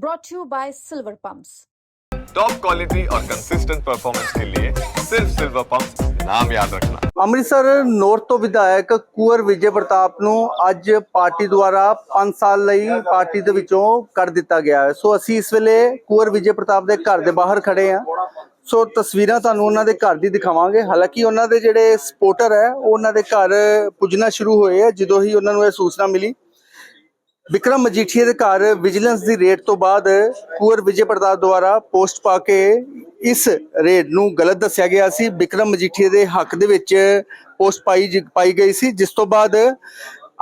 brought to you by Silver Pumps. Top quality और consistent performance के लिए सिर्फ सिल्वर पंप नाम याद रखना ਅੰਮ੍ਰਿਤਸਰ ਨੌਰਥ ਤੋਂ ਵਿਧਾਇਕ ਕੁੰਵਰ ਵਿਜੇ ਪ੍ਰਤਾਪ ਨੂੰ ਅੱਜ ਪਾਰਟੀ ਦੁਆਰਾ 5 ਸਾਲ ਲਈ ਪਾਰਟੀ ਦੇ ਵਿੱਚੋਂ ਕੱਢ ਦਿੱਤਾ ਗਿਆ ਹੈ ਸੋ ਅਸੀਂ ਇਸ ਵੇਲੇ ਕੁੰਵਰ ਵਿਜੇ ਪ੍ਰਤਾਪ ਦੇ ਘਰ ਦੇ ਬਾਹਰ ਖੜੇ ਹਾਂ ਸੋ ਤਸਵੀਰਾਂ ਤੁਹਾਨੂੰ ਉਹਨਾਂ ਦੇ ਘਰ ਦੀ ਦਿਖਾਵਾਂਗੇ ਹਾਲਾਂਕਿ ਉਹਨਾਂ ਦੇ ਜਿਹੜੇ ਸਪੋਰਟਰ ਹੈ ਉਹ ਉਹਨਾਂ ਦੇ ਘਰ ਪੁੱਜਣਾ ਸ਼ੁਰੂ ਹੋਏ ਆ ਜਦੋਂ ਹੀ ਉਹਨਾਂ ਨੂੰ ਇਹ ਸੂਚਨਾ ਮਿਲੀ ਵਿਕਰਮ ਮਜੀਠੀਆ ਦੇ ਘਰ ਵਿਜੀਲੈਂਸ ਦੀ ਰੇਡ ਤੋਂ ਬਾਅਦ ਕੁੰਵਰ ਵਿਜੇ ਪ੍ਰਤਾਪ ਦੁਆਰਾ ਪੋਸਟ ਪਾ ਕੇ ਇਸ ਰੇਡ ਨੂੰ ਗਲਤ ਦੱਸਿਆ ਗਿਆ ਸੀ। ਵਿਕਰਮ ਮਜੀਠੀਆ ਦੇ ਹੱਕ ਦੇ ਵਿੱਚ ਪੋਸਟ ਪਾਈ ਜ- ਪਾਈ ਗਈ ਸੀ। ਜਿਸ ਤੋਂ ਬਾਅਦ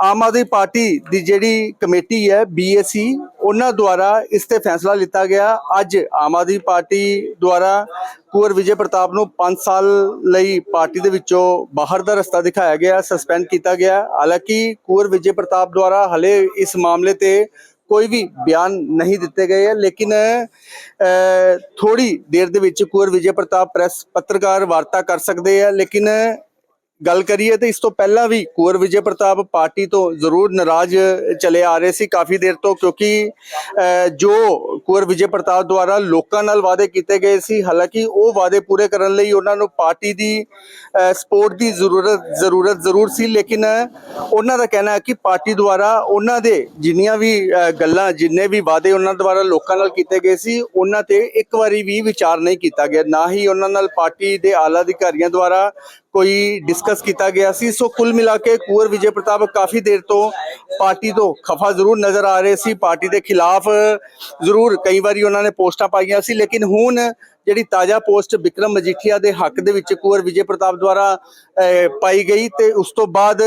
ਆਮ ਆਦਮੀ ਪਾਰਟੀ ਦੀ ਜਿਹੜੀ ਕਮੇਟੀ ਹੈ ਬੀਏਸੀ ਉਹਨਾਂ ਦੁਆਰਾ ਇਸ ਤੇ ਫੈਸਲਾ ਲਿੱਤਾ ਗਿਆ। ਅੱਜ ਆਮ ਆਦਮੀ ਪਾਰਟੀ ਦੁਆਰਾ ਕੁੰਵਰ ਵਿਜੇ ਪ੍ਰਤਾਪ ਨੂੰ 5 ਸਾਲ ਲਈ ਪਾਰਟੀ ਦੇ ਵਿੱਚੋਂ ਬਾਹਰ ਦਾ ਰਸਤਾ ਦਿਖਾਇਆ ਗਿਆ, ਸਸਪੈਂਡ ਕੀਤਾ ਗਿਆ। ਹਾਲਾਂਕਿ ਕੁੰਵਰ ਵਿਜੇ ਪ੍ਰਤਾਪ ਦੁਆਰਾ ਹਲੇ ਇਸ ਮਾਮਲੇ ਤੇ ਕੋਈ ਵੀ ਬਿਆਨ ਨਹੀਂ ਦਿੱਤੇ ਗਏ ਹੈ, ਲੇਕਿਨ ਥੋੜੀ ਦੇਰ ਦੇ ਵਿੱਚ ਕੁੰਵਰ ਵਿਜੇ ਪ੍ਰਤਾਪ ਪ੍ਰੈਸ ਪੱਤਰਕਾਰ ਵਾਰਤਾ ਕਰ ਸਕਦੇ ਆ ਲੇਕਿਨ ਗੱਲ ਕਰੀਏ ਤੇ ਇਸ ਤੋਂ ਪਹਿਲਾਂ ਵੀ ਕੁੰਵਰ ਵਿਜੇ ਪ੍ਰਤਾਪ ਪਾਰਟੀ ਤੋਂ ਜ਼ਰੂਰ ਨਾਰਾਜ਼ ਚਲੇ ਆ ਰਹੇ ਸੀ ਕਾਫੀ ਦੇਰ ਤੋਂ ਕਿਉਂਕਿ ਜੋ ਕੁੰਵਰ ਵਿਜੇ ਪ੍ਰਤਾਪ ਦੁਆਰਾ ਲੋਕਾਂ ਨਾਲ ਵਾਅਦੇ ਕੀਤੇ ਗਏ ਸੀ ਹਾਲਾਂਕਿ ਉਹ ਵਾਅਦੇ ਪੂਰੇ ਕਰਨ ਲਈ ਉਹਨਾਂ ਨੂੰ ਪਾਰਟੀ ਦੀ ਸਪੋਰਟ ਦੀ ਜ਼ਰੂਰਤ ਜ਼ਰੂਰਤ ਜ਼ਰੂਰ ਸੀ ਲੇਕਿਨ ਉਹਨਾਂ ਦਾ ਕਹਿਣਾ ਹੈ ਕਿ ਪਾਰਟੀ ਦੁਆਰਾ ਉਹਨਾਂ ਦੇ ਜਿੰਨੀਆਂ ਵੀ ਅਹ, ਗੱਲਾਂ ਜਿੰਨੇ ਵੀ ਵਾਅਦੇ ਉਹਨਾਂ ਦੁਆਰਾ ਲੋਕਾਂ ਨਾਲ ਕੀਤੇ ਗਏ ਸੀ ਉਹਨਾਂ ਤੇ ਇੱਕ ਵਾਰੀ ਵੀ ਵਿਚਾਰ ਨਹੀਂ ਕੀਤਾ ਗਿਆ। ਨਾ ਹੀ ਉਹਨਾਂ ਨਾਲ ਪਾਰਟੀ ਦੇ ਆਲਾ ਅਧਿਕਾਰੀਆਂ ਦੁਆਰਾ ਕੋਈ ਡਿਸਕਸ ਕੀਤਾ ਗਿਆ ਸੀ। ਸੋ ਕੁੱਲ ਮਿਲਾ ਕੇ ਕੁੰਵਰ ਵਿਜੇ ਪ੍ਰਤਾਪ ਕਾਫੀ ਦੇਰ ਤੋਂ ਪਾਰਟੀ ਤੋਂ ਖਫਾ ਜ਼ਰੂਰ ਨਜ਼ਰ ਆ ਰਹੇ ਸੀ। ਪਾਰਟੀ ਦੇ ਖਿਲਾਫ ਜ਼ਰੂਰ ਕਈ ਵਾਰੀ ਉਹਨਾਂ ਨੇ ਪੋਸਟਾਂ ਪਾਈਆਂ ਸੀ। ਲੇਕਿਨ ਹੁਣ ਜਿਹੜੀ ਤਾਜ਼ਾ ਪੋਸਟ ਵਿਕਰਮ ਮਜੀਠੀਆ ਦੇ ਹੱਕ ਦੇ ਵਿੱਚ ਕੁੰਵਰ ਵਿਜੇ ਪ੍ਰਤਾਪ ਦੁਆਰਾ ਪਾਈ ਗਈ ਤੇ ਉਸ ਤੋਂ ਬਾਅਦ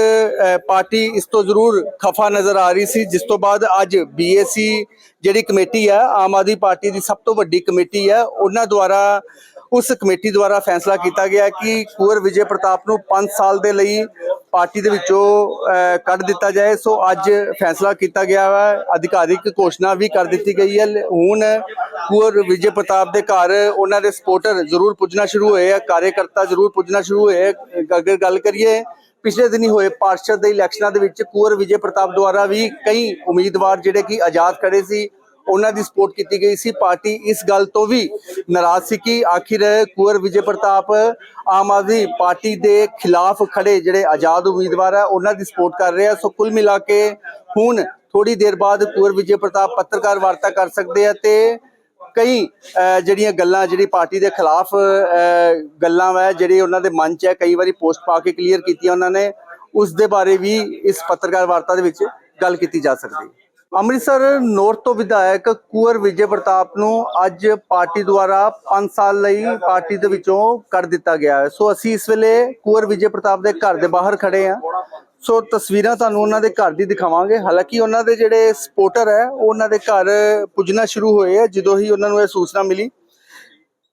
ਪਾਰਟੀ ਇਸ ਤੋਂ ਜ਼ਰੂਰ ਖਫਾ ਨਜ਼ਰ ਆ ਰਹੀ ਸੀ। ਜਿਸ ਤੋਂ ਬਾਅਦ ਅੱਜ ਬੀਏਸੀ ਜਿਹੜੀ ਕਮੇਟੀ ਹੈ, ਆਮ ਆਦਮੀ ਪਾਰਟੀ ਦੀ ਸਭ ਤੋਂ ਵੱਡੀ ਕਮੇਟੀ ਹੈ, ਉਹਨਾਂ ਦੁਆਰਾ ਉਸ ਕਮੇਟੀ ਦੁਆਰਾ ਫੈਸਲਾ ਕੀਤਾ ਗਿਆ ਕਿ ਕੁੰਵਰ ਵਿਜੇ ਪ੍ਰਤਾਪ ਨੂੰ 5 ਸਾਲ ਦੇ ਲਈ ਪਾਰਟੀ ਦੇ ਵਿੱਚੋਂ ਕੱਢ ਦਿੱਤਾ ਜਾਏ। ਸੋ ਅੱਜ ਫੈਸਲਾ ਕੀਤਾ ਗਿਆ ਹੈ ਅਧਿਕਾਰਿਕ ਘੋਸ਼ਣਾ ਵੀ ਕਰ ਦਿੱਤੀ ਗਈ ਹੈ। ਹੁਣ ਕੁੰਵਰ ਵਿਜੇ ਪ੍ਰਤਾਪ ਦੇ ਘਰ ਉਹਨਾਂ ਦੇ ਸਪੋਰਟਰ ਜ਼ਰੂਰ ਪੁੱਜਣਾ ਸ਼ੁਰੂ ਹੋਏ ਆ। ਕਾਰਜਕਰਤਾ ਜ਼ਰੂਰ ਪੁੱਜਣਾ ਸ਼ੁਰੂ ਹੋਏ ਅਗਰ ਗੱਲ ਕਰੀਏ, ਪਿਛਲੇ ਦਿਨੀ ਹੋਏ ਪਾਰਸ਼ਦ ਦੇ ਇਲੈਕਸ਼ਨਾਂ ਦੇ ਵਿੱਚ ਕੁੰਵਰ ਵਿਜੇ ਪ੍ਰਤਾਪ ਦੁਆਰਾ ਵੀ ਕਈ ਉਮੀਦਵਾਰ ਜਿਹੜੇ ਕਿ ਆਜ਼ਾਦ ਖੜੇ ਸੀ। ਉਹਨਾਂ ਦੀ ਸਪੋਰਟ ਕੀਤੀ ਗਈ ਸੀ। ਪਾਰਟੀ ਇਸ ਗੱਲ ਤੋਂ ਵੀ ਨਾਰਾਜ਼ ਸੀ ਕਿ ਆਖਿਰ ਕੁੰਵਰ ਵਿਜੇ ਪ੍ਰਤਾਪ ਆਮ ਆਦਮੀ ਪਾਰਟੀ ਦੇ ਖਿਲਾਫ ਖੜੇ ਜਿਹੜੇ ਆਜ਼ਾਦ ਉਮੀਦਵਾਰ ਆ, ਉਹਨਾਂ ਦੀ ਸਪੋਰਟ ਕਰ ਰਹੇ ਆ। ਸੋ ਕੁੱਲ ਮਿਲਾ ਕੇ ਹੁਣ ਥੋੜੀ ਦੇਰ ਬਾਅਦ ਕੁੰਵਰ ਵਿਜੇ ਪ੍ਰਤਾਪ ਪੱਤਰਕਾਰ ਵਾਰਤਾ ਕਰ ਸਕਦੇ ਆ ਤੇ ਕਈ ਜਿਹੜੀਆਂ ਗੱਲਾਂ ਜਿਹੜੀ ਪਾਰਟੀ ਦੇ ਖਿਲਾਫ ਗੱਲਾਂ ਵਾ, ਜਿਹੜੇ ਉਹਨਾਂ ਦੇ ਮਨ 'ਚ ਹੈ ਕਈ ਵਾਰੀ ਪੋਸਟ ਪਾ ਕੇ ਕਲੀਅਰ ਕੀਤੀਆਂ ਉਹਨਾਂ ਨੇ, ਉਸ ਦੇ ਬਾਰੇ ਵੀ ਇਸ ਪੱਤਰਕਾਰ ਵਾਰਤਾ ਦੇ ਵਿੱਚ ਗੱਲ ਕੀਤੀ ਜਾ ਸਕਦੀ ਹੈ। ਅੰਮ੍ਰਿਤਸਰ ਨੌਰਥ ਤੋਂ ਵਿਧਾਇਕ ਕੁੰਵਰ ਵਿਜੇ ਪ੍ਰਤਾਪ ਨੂੰ ਅੱਜ ਪਾਰਟੀ ਦੁਆਰਾ 5 ਸਾਲ ਲਈ ਪਾਰਟੀ ਦੇ ਵਿੱਚੋਂ ਕੱਢ ਦਿੱਤਾ ਗਿਆ ਹੈ। ਸੋ ਅਸੀਂ ਇਸ ਵੇਲੇ ਕੁੰਵਰ ਵਿਜੇ ਪ੍ਰਤਾਪ ਦੇ ਘਰ ਦੇ ਬਾਹਰ ਖੜੇ ਹਾਂ। ਸੋ ਤਸਵੀਰਾਂ ਤੁਹਾਨੂੰ ਉਹਨਾਂ ਦੇ ਘਰ ਦੀ ਦਿਖਾਵਾਂਗੇ। ਹਾਲਾਂਕਿ ਉਹਨਾਂ ਦੇ ਜਿਹੜੇ ਸਪੋਰਟਰ ਹੈ, ਉਹ ਉਹਨਾਂ ਦੇ ਘਰ ਪੁੱਜਣਾ ਸ਼ੁਰੂ ਹੋਏ ਆ ਜਦੋਂ ਹੀ ਉਹਨਾਂ ਨੂੰ ਇਹ ਸੂਚਨਾ ਮਿਲੀ।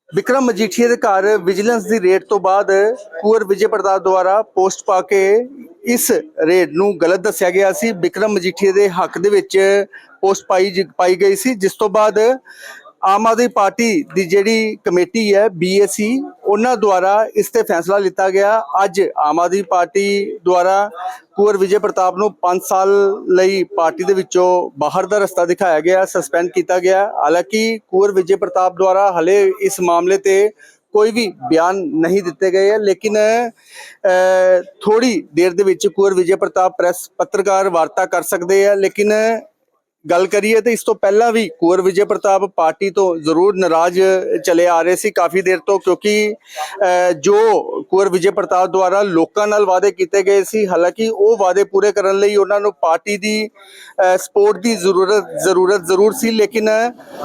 ਵਿਕਰਮ ਮਜੀਠੀਏ ਦੇ ਘਰ ਵਿਜੀਲੈਂਸ ਦੀ ਰੇਡ ਤੋਂ ਬਾਅਦ ਕੁੰਵਰ ਵਿਜੇ ਪ੍ਰਤਾਪ ਦੁਆਰਾ ਪੋਸਟ ਪਾ ਕੇ ਇਸ ਰੇਡ ਨੂੰ ਗਲਤ ਦੱਸਿਆ ਗਿਆ ਸੀ। ਵਿਕਰਮ ਮਜੀਠੀਆ ਦੇ ਹੱਕ ਦੇ ਵਿੱਚ ਪੋਸਟ ਪਾਈ ਜ- ਪਾਈ ਗਈ ਸੀ। ਜਿਸ ਤੋਂ ਬਾਅਦ ਆਮ ਆਦਮੀ ਪਾਰਟੀ ਦੀ ਜਿਹੜੀ ਕਮੇਟੀ ਹੈ ਬੀਏਸੀ ਉਹਨਾਂ ਦੁਆਰਾ ਇਸ ਤੇ ਫੈਸਲਾ ਲਿੱਤਾ ਗਿਆ। ਅੱਜ ਆਮ ਆਦਮੀ ਪਾਰਟੀ ਦੁਆਰਾ ਕੁੰਵਰ ਵਿਜੇ ਪ੍ਰਤਾਪ ਨੂੰ 5 ਸਾਲ ਲਈ ਪਾਰਟੀ ਦੇ ਵਿੱਚੋਂ ਬਾਹਰ ਦਾ ਰਸਤਾ ਦਿਖਾਇਆ ਗਿਆ, ਸਸਪੈਂਡ ਕੀਤਾ ਗਿਆ। ਹਾਲਾਂਕਿ ਕੁੰਵਰ ਵਿਜੇ ਪ੍ਰਤਾਪ ਦੁਆਰਾ ਹਲੇ ਇਸ ਮਾਮਲੇ ਤੇ ਕੋਈ ਵੀ ਬਿਆਨ ਨਹੀਂ ਦਿੱਤੇ ਗਏ ਹੈ ਲੇਕਿਨ ਥੋੜੀ ਦੇਰ ਦੇ ਵਿੱਚ ਕੁੰਵਰ ਵਿਜੇ ਪ੍ਰਤਾਪ ਪ੍ਰੈਸ ਪੱਤਰਕਾਰ ਵਾਰਤਾ ਕਰ ਸਕਦੇ ਆ, ਲੇਕਿਨ ਗੱਲ ਕਰੀਏ ਤੇ ਇਸ ਤੋਂ ਪਹਿਲਾਂ ਵੀ ਕੁੰਵਰ ਵਿਜੇ ਪ੍ਰਤਾਪ ਪਾਰਟੀ ਤੋਂ ਜ਼ਰੂਰ ਨਾਰਾਜ਼ ਚਲੇ ਆ ਰਹੇ ਸੀ ਕਾਫੀ ਦੇਰ ਤੋਂ ਕਿਉਂਕਿ ਜੋ ਕੁੰਵਰ ਵਿਜੇ ਪ੍ਰਤਾਪ ਦੁਆਰਾ ਲੋਕਾਂ ਨਾਲ ਵਾਅਦੇ ਕੀਤੇ ਗਏ ਸੀ ਹਾਲਾਂਕਿ ਉਹ ਵਾਅਦੇ ਪੂਰੇ ਕਰਨ ਲਈ ਉਹਨਾਂ ਨੂੰ ਪਾਰਟੀ ਦੀ ਸਪੋਰਟ ਦੀ ਜ਼ਰੂਰਤ ਜ਼ਰੂਰਤ ਜ਼ਰੂਰ ਸੀ ਲੇਕਿਨ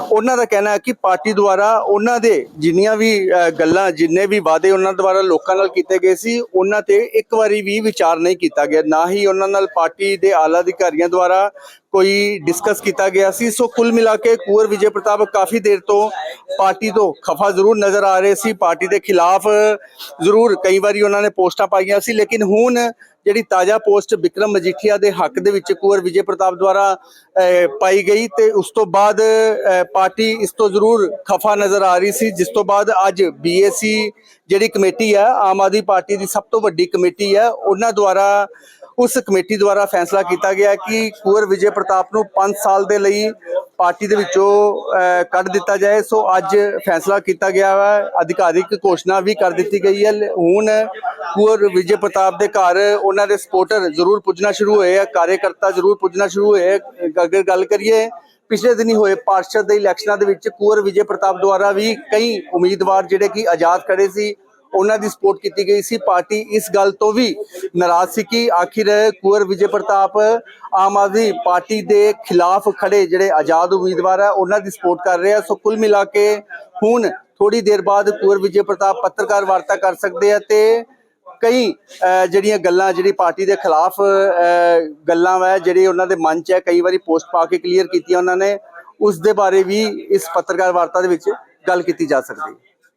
ਉਹਨਾਂ ਦਾ ਕਹਿਣਾ ਹੈ ਕਿ ਪਾਰਟੀ ਦੁਆਰਾ ਉਹਨਾਂ ਦੇ ਜਿੰਨੀਆਂ ਵੀ ਅਹ, ਗੱਲਾਂ ਜਿੰਨੇ ਵੀ ਵਾਅਦੇ ਉਹਨਾਂ ਦੁਆਰਾ ਲੋਕਾਂ ਨਾਲ ਕੀਤੇ ਗਏ ਸੀ ਉਹਨਾਂ ਤੇ ਇੱਕ ਵਾਰੀ ਵੀ ਵਿਚਾਰ ਨਹੀਂ ਕੀਤਾ ਗਿਆ ਨਾ ਹੀ ਉਹਨਾਂ ਨਾਲ ਪਾਰਟੀ ਦੇ ਆਲਾ ਅਧਿਕਾਰੀਆਂ ਦੁਆਰਾ ਕੋਈ ਡਿਸਕਸ ਕੀਤਾ ਗਿਆ ਸੀ। ਸੋ ਕੁੱਲ ਮਿਲਾ ਕੇ ਕੁੰਵਰ ਵਿਜੇ ਪ੍ਰਤਾਪ ਕਾਫੀ ਦੇਰ ਤੋਂ ਪਾਰਟੀ ਤੋਂ ਖਫਾ ਜ਼ਰੂਰ ਨਜ਼ਰ ਆ ਰਹੇ ਸੀ। ਪਾਰਟੀ ਦੇ ਖਿਲਾਫ ਜ਼ਰੂਰ ਕਈ ਵਾਰੀ ਉਹਨਾਂ ਨੇ ਪੋਸਟਾਂ ਪਾਈਆਂ ਸੀ। ਲੇਕਿਨ ਹੁਣ ਜਿਹੜੀ ਤਾਜ਼ਾ ਪੋਸਟ ਵਿਕਰਮ ਮਜੀਠੀਆ ਦੇ ਹੱਕ ਦੇ ਵਿੱਚ ਕੁੰਵਰ ਵਿਜੇ ਪ੍ਰਤਾਪ ਦੁਆਰਾ ਪਾਈ ਗਈ ਤੇ ਉਸ ਤੋਂ ਬਾਅਦ ਪਾਰਟੀ ਇਸ ਤੋਂ ਜ਼ਰੂਰ ਖਫਾ ਨਜ਼ਰ ਆ ਰਹੀ ਸੀ, ਜਿਸ ਤੋਂ ਬਾਅਦ ਅੱਜ ਬੀਏਸੀ ਜਿਹੜੀ ਕਮੇਟੀ ਹੈ ਆਮ ਆਦਮੀ ਪਾਰਟੀ ਦੀ ਸਭ ਤੋਂ ਵੱਡੀ ਕਮੇਟੀ ਹੈ ਉਹਨਾਂ ਦੁਆਰਾ ਉਸ ਕਮੇਟੀ ਦੁਆਰਾ ਫੈਸਲਾ ਕੀਤਾ ਗਿਆ ਕਿ ਕੁੰਵਰ ਵਿਜੇ ਪ੍ਰਤਾਪ ਨੂੰ 5 ਸਾਲ ਦੇ ਲਈ ਪਾਰਟੀ ਦੇ ਵਿੱਚੋਂ ਕੱਢ ਦਿੱਤਾ ਜਾਏ। ਸੋ ਅੱਜ ਫੈਸਲਾ ਕੀਤਾ ਗਿਆ ਹੈ ਅਧਿਕਾਰਿਕ ਘੋਸ਼ਣਾ ਵੀ ਕਰ ਦਿੱਤੀ ਗਈ ਹੈ। ਹੁਣ ਕੁਅਰ ਵਿਜੇ ਪ੍ਰਤਾਪ ਦੇ ਘਰ ਉਹਨਾਂ ਦੇ ਸਪੋਰਟਰ ਜ਼ਰੂਰ ਪੁੱਜਣਾ ਸ਼ੁਰੂ ਹੋਏ ਆ। ਕਾਰਜਕਰਤਾ ਜ਼ਰੂਰ ਪੁੱਜਣਾ ਸ਼ੁਰੂ ਹੋਏ ਅਗਰ ਗੱਲ ਕਰੀਏ, ਪਿਛਲੇ ਦਿਨੀ ਹੋਏ ਪਾਰਸ਼ਦ ਦੇ ਇਲੈਕਸ਼ਨਾਂ ਦੇ ਵਿੱਚ ਕੁਅਰ ਵਿਜੇ ਪ੍ਰਤਾਪ ਦੁਆਰਾ ਵੀ ਕਈ ਉਮੀਦਵਾਰ ਜਿਹੜੇ ਕਿ ਆਜ਼ਾਦ ਖੜੇ ਸੀ। ਉਹਨਾਂ ਦੀ ਸਪੋਰਟ ਕੀਤੀ ਗਈ ਸੀ। ਪਾਰਟੀ ਇਸ ਗੱਲ ਤੋਂ ਵੀ ਨਾਰਾਜ਼ ਸੀ ਕਿ ਆਖਿਰ ਕੁਅਰ ਵਿਜੇ ਪ੍ਰਤਾਪ ਆਮ ਆਦਮੀ ਪਾਰਟੀ ਦੇ ਖਿਲਾਫ ਖੜੇ ਜਿਹੜੇ ਆਜ਼ਾਦ ਉਮੀਦਵਾਰ ਆ, ਉਹਨਾਂ ਦੀ ਸਪੋਰਟ ਕਰ ਰਹੇ ਆ। ਸੋ ਕੁੱਲ ਮਿਲਾ ਕੇ ਹੁਣ ਥੋੜੀ ਦੇਰ ਬਾਅਦ ਕੁਅਰ ਵਿਜੇ ਪ੍ਰਤਾਪ ਪੱਤਰਕਾਰ ਵਾਰਤਾ ਕਰ ਸਕਦੇ ਆ ਤੇ ਕਈ ਜਿਹੜੀਆਂ ਗੱਲਾਂ ਜਿਹੜੀ ਪਾਰਟੀ ਦੇ ਖਿਲਾਫ ਗੱਲਾਂ ਵਾ, ਜਿਹੜੇ ਉਹਨਾਂ ਦੇ ਮਨ 'ਚ ਹੈ ਕਈ ਵਾਰੀ ਪੋਸਟ ਪਾ ਕੇ ਕਲੀਅਰ ਕੀਤੀਆਂ ਉਹਨਾਂ ਨੇ, ਉਸ ਦੇ ਬਾਰੇ ਵੀ ਇਸ ਪੱਤਰਕਾਰ ਵਾਰਤਾ ਦੇ ਵਿੱਚ ਗੱਲ ਕੀਤੀ ਜਾ ਸਕਦੀ ਹੈ।